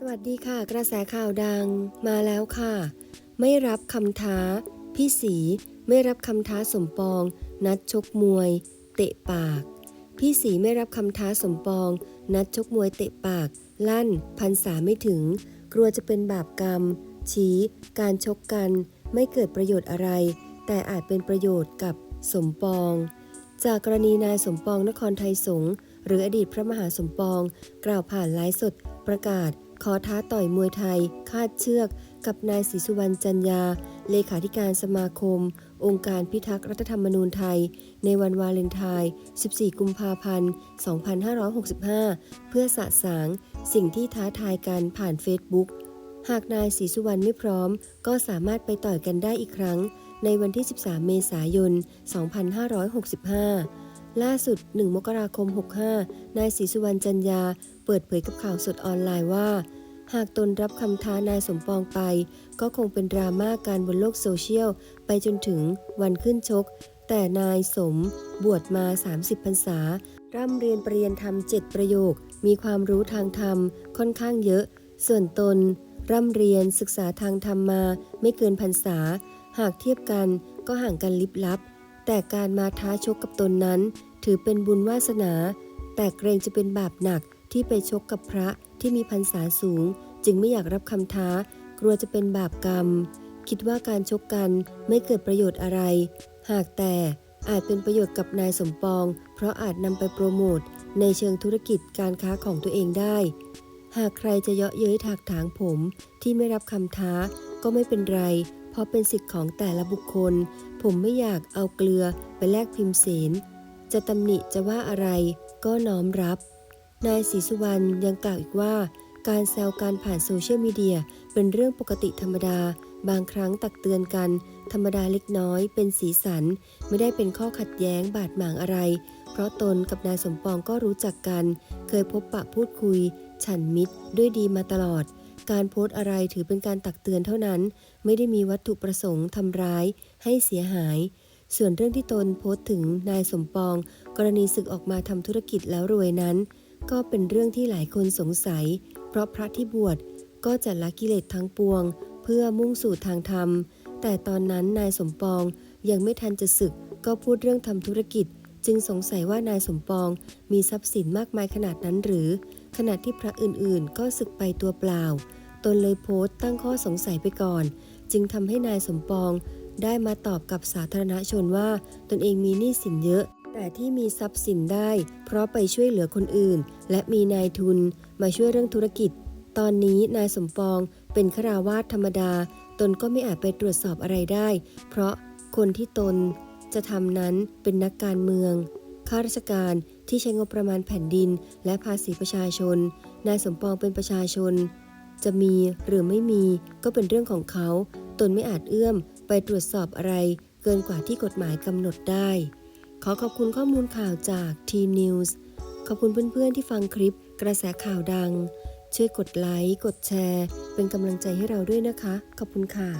สวัสดีค่ะ กระแสข่าวดังมาแล้วค่ะ ไม่รับคำท้า พี่สีไม่รับคำท้าสมปอง นัดชกมวย เตะปาก พี่สีไม่รับคำท้าสมปอง นัดชกมวยเตะปาก ลั่นพันษาไม่ถึง กลัวจะเป็นบาปกรรม ชี้ การชกกัน ไม่เกิดประโยชน์อะไร แต่อาจเป็นประโยชน์กับสมปอง จากกรณีนายสมปองนครไทยสงหรืออดีตพระมหาสมปอง กล่าวผ่านไลฟ์สดประกาศ ขอท้าต่อยมวยไทย คาดเชือก กับนายศรีสุวรรณจันยา เลขาธิการสมาคม องค์การพิทักษ์รัฐธรรมนูญไทย ในวันวาเลนไทน์ 14 กุมภาพันธ์ 2565 เพื่อสะสาง สิ่งที่ท้าทายกันผ่านเฟซบุ๊กหากนายศรีสุวรรณไม่พร้อม ก็สามารถไปต่อยกันได้อีกครั้ง ในวันที่ 13 เมษายน 2565 ล่าสุด 1 มกราคม 65 นายศรีสุวรรณจันยา เปิดเผยกับข่าวสดออนไลน์ว่า หากตนรับคำท้านายสมปองไป ก็คงเป็นดราม่าการบนโลกโซเชียล ไปจนถึงวันขึ้นชก แต่นายสมบวชมา 30 พรรษา ร่ำเรียนปรริญญาธรรม 7 ประโยค มีความรู้ทางธรรมค่อนข้างเยอะ ส่วนตน ร่ำเรียนศึกษาทางธรรมมาไม่เกินพรรษา หากเทียบกันก็ห่างกันลิบลับ แต่การมาท้าชกกับตนนั้น ถือเป็นบุญวาสนา แต่เกรงจะเป็นบาปหนักที่ไปชกกับพระที่มีพรรษาสูง จึงไม่อยากรับคำท้า กลัวจะเป็นบาปกรรม คิดว่าการชกกันไม่เกิดประโยชน์อะไร หากแต่อาจเป็นประโยชน์กับนายสมปอง เพราะอาจนำไปโปรโมทในเชิงธุรกิจการค้าของตัวเองได้ หากใครจะเยาะเย้ยถากถางผมที่ไม่รับคำท้าก็ไม่เป็นไร เพราะเป็นสิทธิ์ของแต่ละบุคคล ผมไม่อยากเอาเกลือไปแลกพิมพ์เสน จะตำหนิจะว่าอะไรก็น้อมรับ นายศรีสุวรรณยังกล่าวอีกว่า การแซวการผ่านโซเชียลมีเดียเป็นเรื่องปกติธรรมดา บางครั้งตักเตือนกัน ธรรมดาเล็กน้อยเป็นสีสัน ไม่ได้เป็นข้อขัดแย้งบาดหมางอะไร เพราะตนกับนายสมปองก็รู้จักกัน เคยพบปะพูดคุย ฉันมิตรด้วยดีมาตลอด การโพสต์อะไรถือเป็นการตักเตือนเท่านั้น ไม่ได้มีวัตถุประสงค์ทำร้าย ให้เสียหาย ส่วนเรื่องที่ตนโพสต์ถึงนายสมปอง กรณีศึกออกมาทำธุรกิจแล้วรวยนั้น ก็เป็นเรื่องที่หลายคนสงสัย เพราะพระที่บวชก็จะละกิเลสทั้งปวง เพื่อมุ่งสู่ทางธรรม แต่ตอนนั้นนายสมปองยังไม่ทันจะศึกก็พูดเรื่องทำธุรกิจ จึงสงสัยว่านายสมปองมีทรัพย์สินมากมายขนาดนั้นหรือ ขณะที่พระอื่นๆ ก็ศึกไปตัวเปล่า ตนเลยโพสต์ตั้งข้อสงสัยไปก่อน จึงทำให้นายสมปองได้มาตอบกับสาธารณชนว่า ตนเองมีหนี้สินเยอะ แต่ที่มีทรัพย์สินได้ เพราะไปช่วยเหลือคนอื่น และมีนายทุนมาช่วยเรื่องธุรกิจ ตอนนี้นายสมปองเป็นขราวาสธรรมดา ตนก็ไม่อาจไปตรวจสอบอะไรได้ เพราะคนที่ตนจะทำนั้นเป็นนักการเมืองข้าราชการที่ใช้งบประมาณแผ่นดิน และภาษีประชาชน นายสมปองเป็นประชาชน จะมีหรือไม่มีก็เป็นเรื่องของเขา ตนไม่อาจเอื้อมไปตรวจสอบอะไร เกินกว่าที่กฎหมายกำหนดได้ ขอขอบคุณข้อมูลข่าวจาก T News ขอบคุณเพื่อนๆที่ฟังคลิปกระแสข่าวดัง ช่วยกดไลค์ กดแชร์ เป็นกำลังใจให้เราด้วยนะคะ ขอบคุณค่ะ